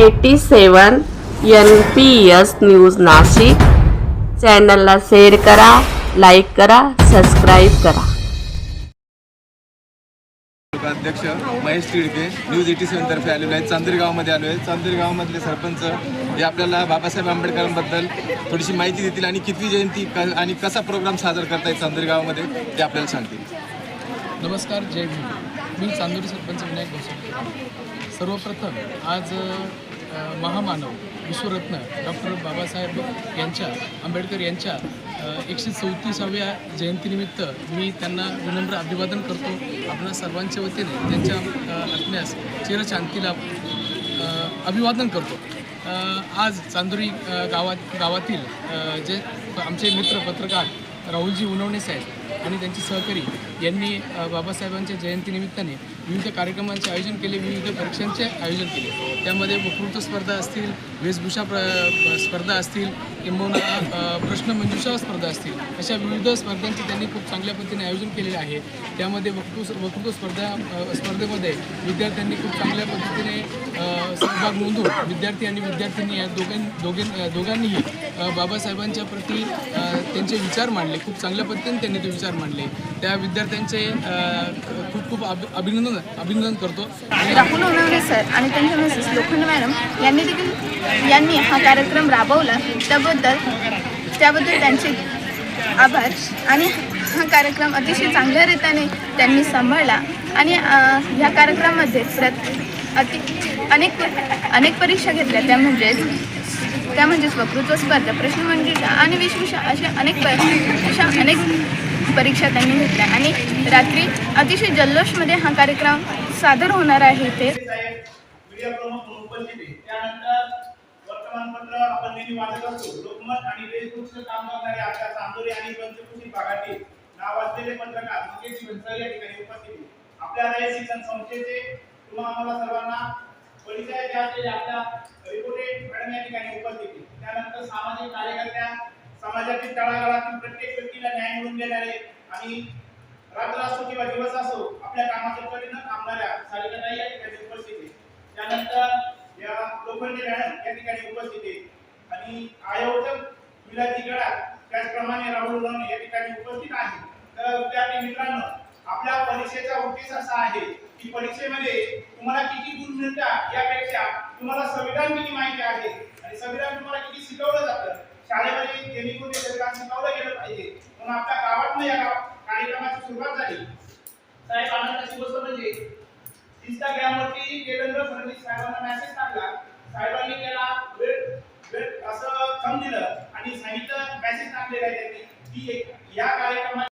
Eighty seven N P S news Nashik. चॅनलला share करा like करा सबस्क्राईब करा. अध्यक्ष Mahesh Tidke news eighty seven तर्फे आलेलो आहे चांदूर गावामध्ये आलो आहे. चांदूर गावामधले सरपंच हे आपल्याला बाबासाहेब आंबेडकरांबद्दल थोडीशी माहिती देतील आणि कितवी जयंती क- आणि कसा प्रोग्राम साजरा करतायत चांदूर गावामध्ये ते आपल्याला सांगतील. नमस्कार जय भीम. मी चांदोरी सरपंच विनायक भोसले सर्वप्रथम आज महामानव विश्वरत्न डॉक्टर बाबासाहेब यांच्या आंबेडकर यांच्या एकशे चौतीसाव्या जयंतीनिमित्त मी त्यांना विनम्र अभिवादन करतो. आपणा सर्वांच्या वतीने त्यांच्या आत्म्यास चिरशांतीला अभिवादन करतो. आज चांदोरी गावात गावातील जे आमचे मित्र पत्रकार राहुलजी उनवणे साहेब आणि त्यांचे सहकारी यांनी बाबासाहेबांच्या जयंतीनिमित्ताने विविध कार्यक्रमांचे आयोजन केले विविध परीक्षांचे आयोजन केले. त्यामध्ये वक्तृत्व स्पर्धा असतील वेशभूषा प्र स्पर्धा असतील किंबहुना प्रश्नमंजुषा स्पर्धा असतील अशा विविध स्पर्धांचे त्यांनी खूप चांगल्या पद्धतीने आयोजन केलेले आहे. त्यामध्ये वक्तृत्व वक्तृत्व स्पर्धा स्पर्धेमध्ये विद्यार्थ्यांनी खूप चांगल्या पद्धतीने सहभाग नोंदवून विद्यार्थी आणि विद्यार्थिनी या दोघां दोघे दोघांनीही बाबासाहेबांच्या प्रती त्यांचे विचार मांडले. खूप चांगल्या पद्धतीने त्यांनी ते विचार मांडले. त्या विद्यार्थ्यांचे खूप खूप अभि अभिनंदन अभिनंदन करतो. राहुल होणारे सर आणि त्यांच्या मिसेस लोखंड मॅडम यांनी देखील यांनी हा कार्यक्रम राबवला. त्याबद्दल त्याबद्दल त्यांचे आभार. आणि हा कार्यक्रम अतिशय चांगल्या रीतीने त्यांनी सांभाळला. आणि ह्या कार्यक्रमामध्ये प्रत अति अनेक अनेक परीक्षा घेतल्या. त्या म्हणजेच त्या म्हणजेच वक्तृत्व स्पर्धा प्रश्नमंजुषा आणि वेशभूषा अशा अनेक प- अशा अनेक परीक्षा त्यांनी घेतल्या. आणि रात्री अतिशय जल्लोषमध्ये हा कार्यक्रम सादर होणार आहे इथे. साहेब मीडिया त्यानंतर वर्तमानपत्र आपण नेहमी वाचत असतो लोकमत आणि देशभक्तीचं काम करणारे आपल्या चांदोरी आणि पंचकृषी भागातील नावाजलेले पत्रकार मुकेश बनसर या ठिकाणी उपस्थित आहे आपल्या रयत शिक्षण संस्थेचे तुम्हा आम्हाला सर्वांना परिचयाचे असलेले आपल्या रिपोर्टेड मॅडम या ठिकाणी उपस्थित आहे. त्यानंतर सामाजिक कार्यकर्त्या समाजातील तळागाळातील प्रत्येक व्यक्तीला न्याय मिळून देणारे आणि रात्र असो किंवा दिवस असो आपल्या कामाच्या परीनं थांबणाऱ्या सारिकाताई या ठिकाणी उपस्थित आहे त्यानंतर या लोखंडे मॅडम या ठिकाणी उपस्थित आहे आणि आयोजक विलाजी गडाख त्याचप्रमाणे राहुल लोणे या ठिकाणी उपस्थित आहे तर विद्यार्थी मित्रांनो आपल्या परीक्षेचा उद्देश असा आहे की परीक्षेमध्ये तुम्हाला किती गुण मिळतात यापेक्षा तुम्हाला संविधान किती माहिती आहे आणि संविधान तुम्हाला किती शिकवलं शाळेमध्ये जेणेकरून ते शिकवलं गेलं पाहिजे. म्हणून आपल्या गावातनं या कार्यक्रमाची सुरुवात झाली. साहेब आनंदाची गोष्ट म्हणजे इंस्टाग्रामवरती देवेंद्र फडणवीस साहेबांना मेसेज टाकला. साहेबांनी त्याला वेळ वेळ असं थम दिलं आणि सांगितलं मेसेज टाकलेला आहे त्यांनी की या कार्यक्रमात